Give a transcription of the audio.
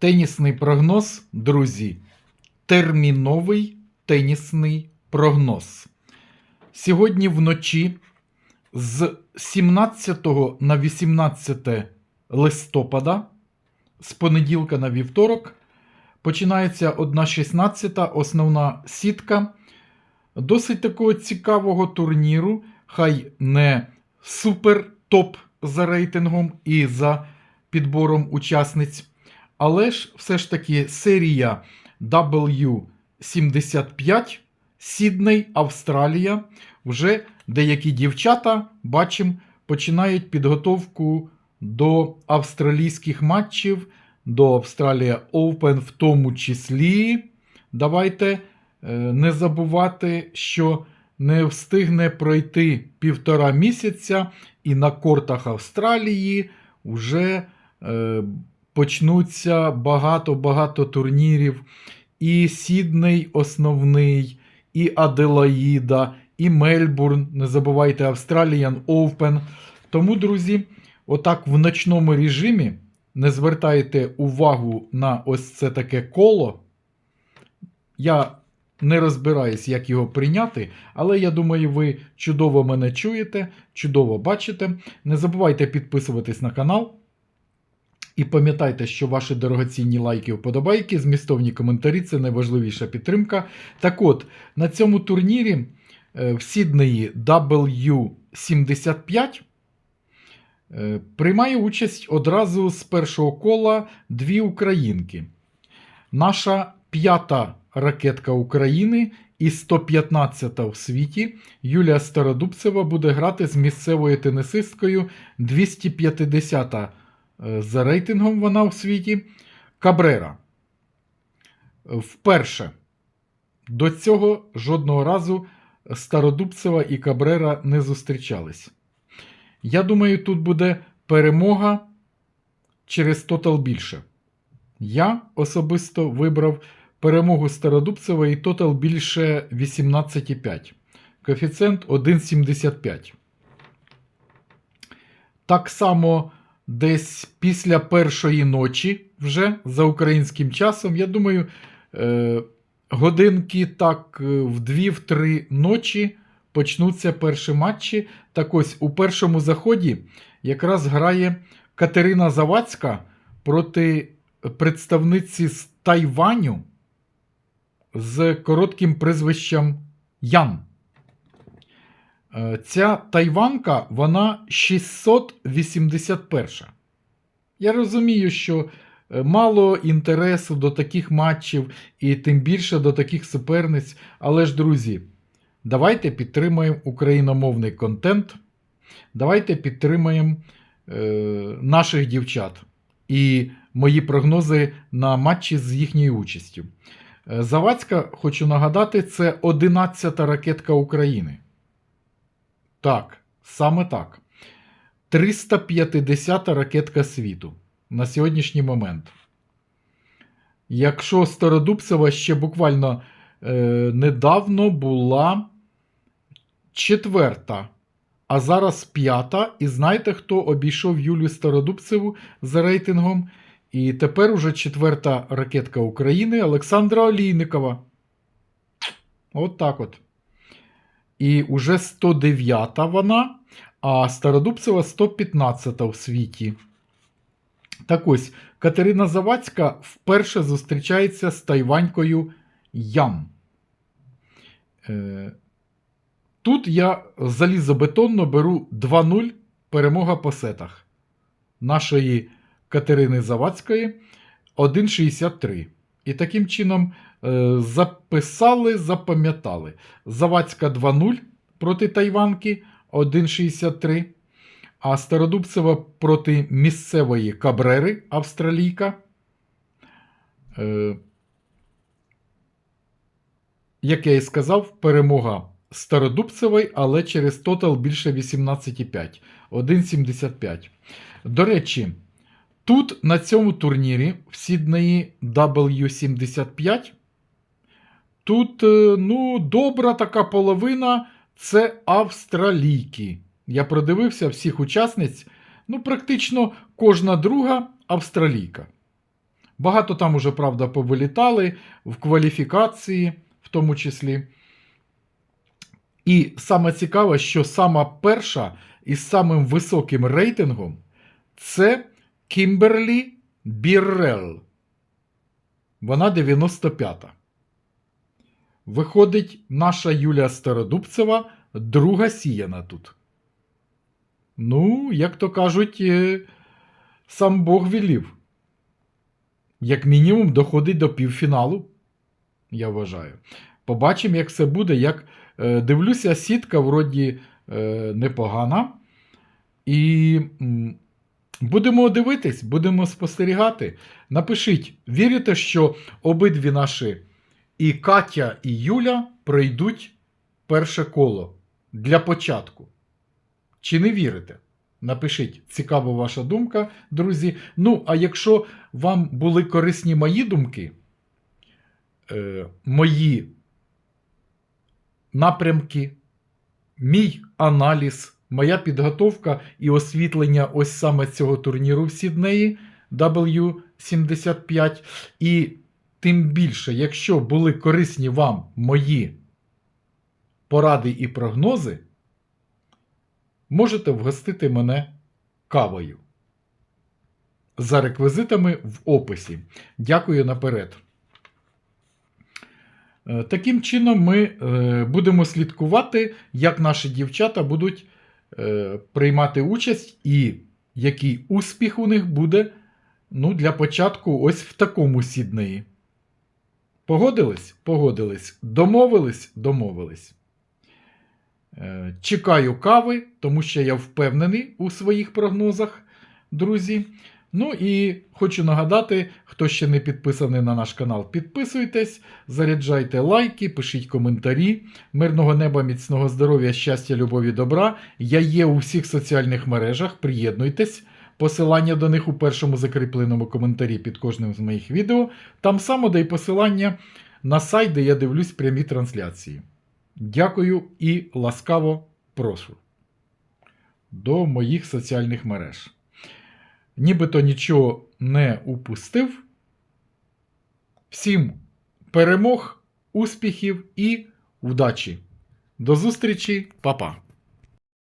Тенісний прогноз, друзі. Терміновий тенісний прогноз. Сьогодні вночі з 17 на 18 листопада, з понеділка на вівторок, починається 1.16 основна сітка досить такого цікавого турніру. Хай не супер топ за рейтингом і за підбором учасниць. Але ж все ж таки серія W75 Сідней, Австралія. Вже деякі дівчата, бачимо, починають підготовку до австралійських матчів, до Австралія Open в тому числі. Давайте е, не забувати, що не встигне пройти півтора місяця, і на кортах Австралії вже е, почнуться багато-багато турнірів. І Сідней основний, і Аделаїда, і Мельбурн. Не забувайте Australian Open. Тому, друзі, отак в ночному режимі не звертайте увагу на ось це таке коло. Я не розбираюсь, як його прийняти, але я думаю, ви чудово мене чуєте, чудово бачите. Не забувайте підписуватись на канал. І пам'ятайте, що ваші дорогоцінні лайки, вподобайки, змістовні коментарі це найважливіша підтримка. Так от, на цьому турнірі е, в Сіднеї W75 е, приймає участь одразу з першого кола дві українки. Наша п'ята ракетка України і 115-та в світі Юлія Стародубцева буде грати з місцевою тенісисткою 250 е, за рейтингом вона в світі Кабрера. Вперше до цього жодного разу Стародубцева і Кабрера не зустрічались. Я думаю, тут буде перемога через тотал більше. Я особисто вибрав перемогу Стародубцева і тотал більше 18,5. Коефіцієнт 1,75. Так само десь після першої ночі, вже за українським часом, я думаю, е, годинки так е, в 2-3 ночі почнуться перші матчі. Так ось у першому заході якраз грає Катерина Завадська проти представниці з Тайваню з коротким прізвищем Ян. Е, Ця тайванка, вона 681. Я розумію, що е, мало інтересу до таких матчів і тим більше до таких суперниць. Але ж, друзі, давайте підтримаємо україномовний контент. Давайте підтримаємо е, наших дівчат і мої прогнози на матчі з їхньою участю. Е, Завадська, хочу нагадати, це 11-та ракетка України. Так, саме так. 350-та ракетка світу на сьогоднішній момент. Якщо Стародубцева ще буквально е, недавно була четверта, а зараз п'ята. І знаєте, хто обійшов Юлію Стародубцеву за рейтингом? І тепер уже четверта ракетка України Олександра Олійникова. От так от. І уже 109 вона, а Стародубцева 115 в світі. Так ось, Катерина Завадська вперше зустрічається з тайванькою Ян. Е, Тут я залізобетонно беру 2-0 перемога по сетах нашої Катерини Завадської 1,63. І таким чином е, записали, запам'ятали. Завадська 2-0 проти Тайванки 1,63. А Стародубцева проти місцевої Кабрери Австралійка. Е, як я і сказав, перемога Стародубцевої, але через тотал більше 18,5. 1,75. До речі, тут на цьому турнірі в Сіднеї W75. Тут, е, ну, добра така половина це австралійки. Я продивився всіх учасниць. Ну, практично кожна друга австралійка. Багато там уже, правда, повилітали в кваліфікації, в тому числі. І саме цікаве, що сама перша із самим високим рейтингом це Кімберлі Біррел. Вона 95-та. Виходить, наша Юлія Стародубцева друга сіяна тут. Ну, як то кажуть, е, сам Бог вілів. Як мінімум, доходить до півфіналу, я вважаю. Побачимо, як все буде. Як е, дивлюся, сітка вроді е, непогана. І будемо дивитись, будемо спостерігати. Напишіть, вірите, що обидві наші і Катя, і Юля пройдуть перше коло для початку. Чи не вірите? Напишіть, цікава ваша думка, друзі. Ну, а якщо вам були корисні мої думки, е, мої напрямки, мій аналіз, моя підготовка і освітлення ось саме цього турніру в Сіднеї W75. І тим більше, якщо були корисні вам мої поради і прогнози, можете вгостити мене кавою. За реквізитами в описі. Дякую наперед. Е, Таким чином, ми е, будемо слідкувати, як наші дівчата будуть приймати участь і який успіх у них буде ну, для початку ось в такому сіднеї. Погодились? Погодились. Домовились? Домовились. Е, Чекаю кави, тому що я впевнений у своїх прогнозах, друзі. Ну і хочу нагадати, хто ще не підписаний на наш канал, підписуйтесь, заряджайте лайки, пишіть коментарі. Мирного неба, міцного здоров'я, щастя, любові, добра. Я є у всіх соціальних мережах. Приєднуйтесь. Посилання до них у першому закріпленому коментарі під кожним з моїх відео. Там само де й посилання на сайт, де я дивлюсь прямі трансляції. Дякую і ласкаво прошу до моїх соціальних мереж. Нібито нічого не упустив. Всім перемог, успіхів і удачі! До зустрічі, Па-па!